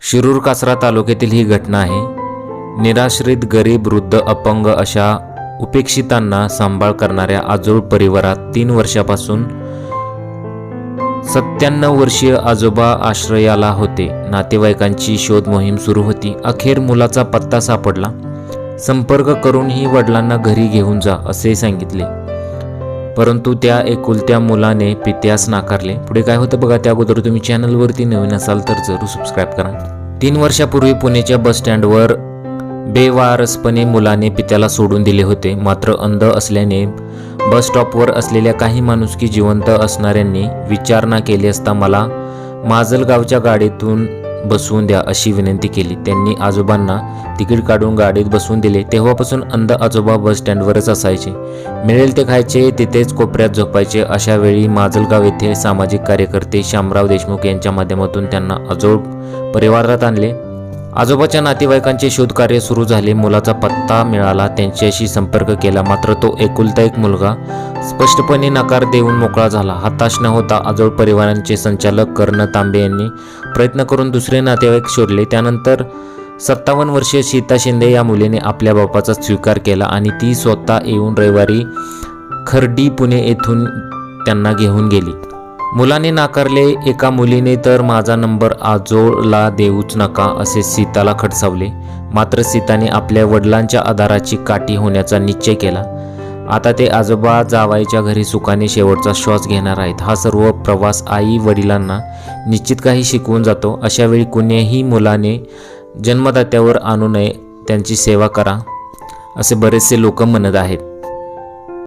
शिरूर कासरा तालुक्यातील ही घटना आहे. निराश्रित गरीब वृद्ध अपंग अशा उपेक्षितांना सांभाळ करणाऱ्या आजोळ परिवारात तीन वर्षापासून सत्त्याण्णव वर्षीय आजोबा आश्रयाला होते. नातेवाईकांची शोध मोहीम सुरू होती. अखेर मुलाचा पत्ता सापडला. संपर्क करूनही वडिलांना घरी घेऊन जा असे सांगितले. परंतु त्या एकुलत्या मुलाने पित्यास नाकारले. पुढे काय होतं बघा त्या अगोदर तुम्ही चॅनलवरती नवीन असाल तर जरूर सबस्क्राईब करा. तीन वर्षापूर्वी पुणेच्या बस स्टँडवर बेवारसपणे मुलाने पित्याला सोडून दिले होते. मात्र अंध असल्याने बस स्टॉपवर असलेल्या काही माणुसकी जिवंत असणाऱ्यांनी विचारणा केली असता मला माजलगावच्या गाडीतून बसवून द्या अशी विनंती केली. त्यांनी आजोबांना तिकीट काढून गाडीत बसवून दिले. तेव्हापासून अंध आजोबा बस स्टँडवरच असायचे. मिळेल ते खायचे तिथेच कोपऱ्यात झोपायचे. अशा वेळी माजलगाव येथे सामाजिक कार्यकर्ते शामराव देशमुख यांच्या माध्यमातून त्यांना आजोब परिवारात आणले. आजोबाच्या नातेवाईकांचे शोधकार्य सुरू झाले. मुलाचा पत्ता मिळाला. त्यांच्याशी संपर्क केला. मात्र तो एकुलता एक मुलगा स्पष्टपणे नकार देऊन मोकळा झाला. हताश न होता आजोळ परिवारांचे संचालक कर्ण तांबे यांनी प्रयत्न करून दुसरे नातेवाईक शोधले. त्यानंतर सत्तावन्न वर्षीय सीता शिंदे या मुलीने आपल्या बापाचा स्वीकार केला आणि ती स्वतः येऊन रविवारी खर्डी पुणे येथून त्यांना घेऊन गेली. मुलाने नाकारले एका मुलीने तर माझा नंबर आजोळला देऊच नका असे सीताला खडसावले. मात्र सीताने आपल्या वडिलांच्या आधाराची काठी होण्याचा निश्चय केला. आता ते आजोबा जावाईच्या घरी सुखाने शेवटचा श्वास घेणार आहेत. हा सर्व प्रवास आई वडिलांना निश्चित काही शिकवून जातो. अशावेळी कुणीही मुलाने जन्मदात्यावर आणू नये त्यांची सेवा करा असे बरेचसे लोक म्हणत आहेत.